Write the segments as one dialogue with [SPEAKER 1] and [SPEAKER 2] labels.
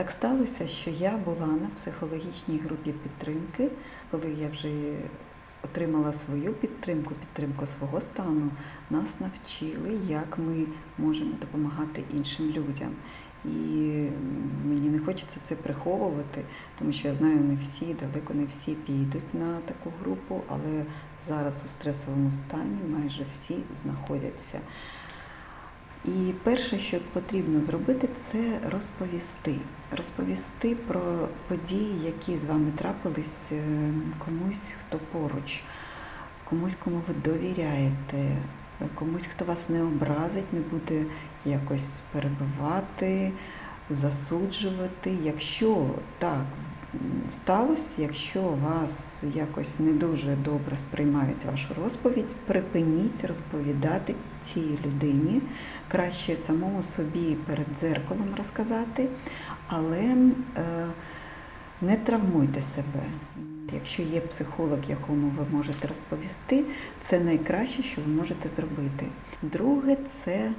[SPEAKER 1] Так сталося, що я була на психологічній групі підтримки, коли я вже отримала свою підтримку, підтримку свого стану, нас навчили, як ми можемо допомагати іншим людям. І мені не хочеться це приховувати, тому що я знаю, не всі, далеко не всі підуть на таку групу, але зараз у стресовому стані майже всі знаходяться. І перше, що потрібно зробити, це розповісти. Розповісти про події, які з вами трапились е, комусь, хто поруч, комусь, кому ви довіряєте, комусь, хто вас не образить, не буде якось перебивати, засуджувати. Якщо так сталося, якщо вас якось не дуже добре сприймають вашу розповідь, припиніть розповідати цій людині. Краще самому собі перед дзеркалом розказати, але е, не травмуйте себе. Якщо є психолог, якому ви можете розповісти, це найкраще, що ви можете зробити. Друге, це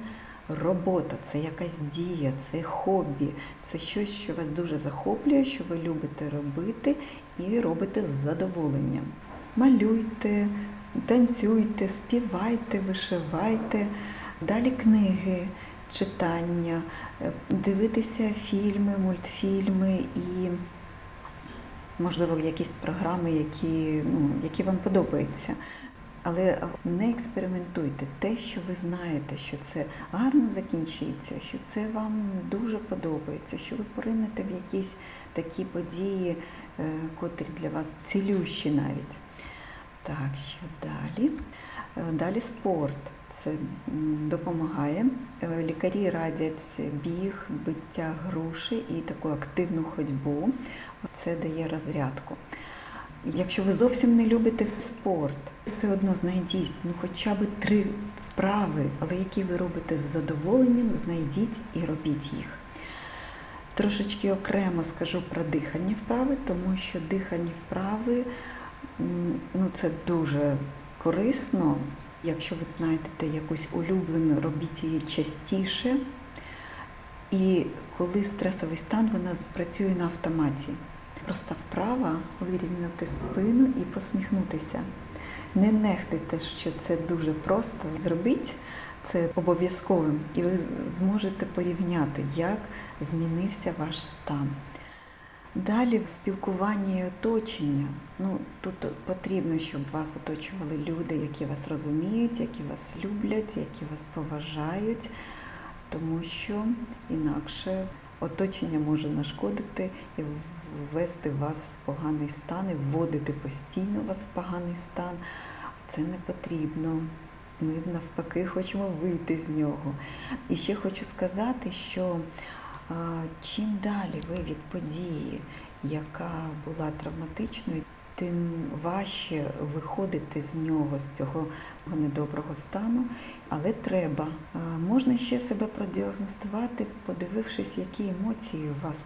[SPEAKER 1] робота, це якась дія, це хобі, це щось, що вас дуже захоплює, що ви любите робити і робите з задоволенням. Малюйте, танцюйте, співайте, вишивайте, далі книги. Читання, е, дивитися фільми, мультфільми і, можливо, якісь програми, які, ну, які вам подобаються. Але не експериментуйте те, що ви знаєте, що це гарно закінчиться, що це вам дуже подобається, що ви поринете в якісь такі події, е, котрі для вас цілющі навіть. Так, що далі? Е, Далі спорт. Це допомагає. Е, Лікарі радять біг, биття груші і таку активну ходьбу. Це дає розрядку. Якщо ви зовсім не любите спорт, все одно знайдіть ну хоча б три вправи, але які ви робите з задоволенням, знайдіть і робіть їх. Трошечки окремо скажу про дихальні вправи, тому що дихальні вправи ну, це дуже корисно. Якщо ви знайдете якусь улюблену, робіть її частіше. І коли стресовий стан, вона працює на автоматі. Проста вправа вирівняти спину і посміхнутися. Не нехтуйте, що це дуже просто. Зробіть це обов'язковим, і ви зможете порівняти, як змінився ваш стан. Далі в спілкуванні і оточення. Ну, тут потрібно, щоб вас оточували люди, які вас розуміють, які вас люблять, які вас поважають, тому що інакше оточення може нашкодити і ввести вас в поганий стан, і вводити постійно вас в поганий стан. Це не потрібно. Ми навпаки хочемо вийти з нього. І ще хочу сказати, що чим далі ви від події, яка була травматичною, тим важче виходити з нього, з цього недоброго стану. Але треба. Можна ще себе продіагностувати, подивившись, які емоції у вас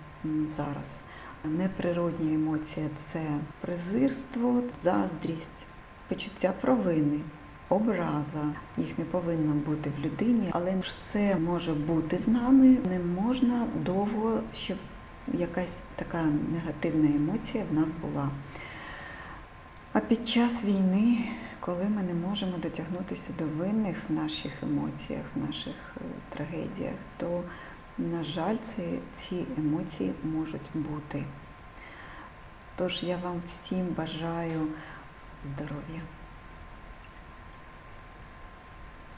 [SPEAKER 1] зараз. Неприродні емоції це презирство, заздрість, почуття провини. Образа їх не повинно бути в людині, але все може бути з нами. Не можна довго, щоб якась така негативна емоція в нас була. А під час війни, коли ми не можемо дотягнутися до винних в наших емоціях, в наших е, трагедіях, то, на жаль, ці, ці емоції можуть бути. Тож я вам всім бажаю здоров'я.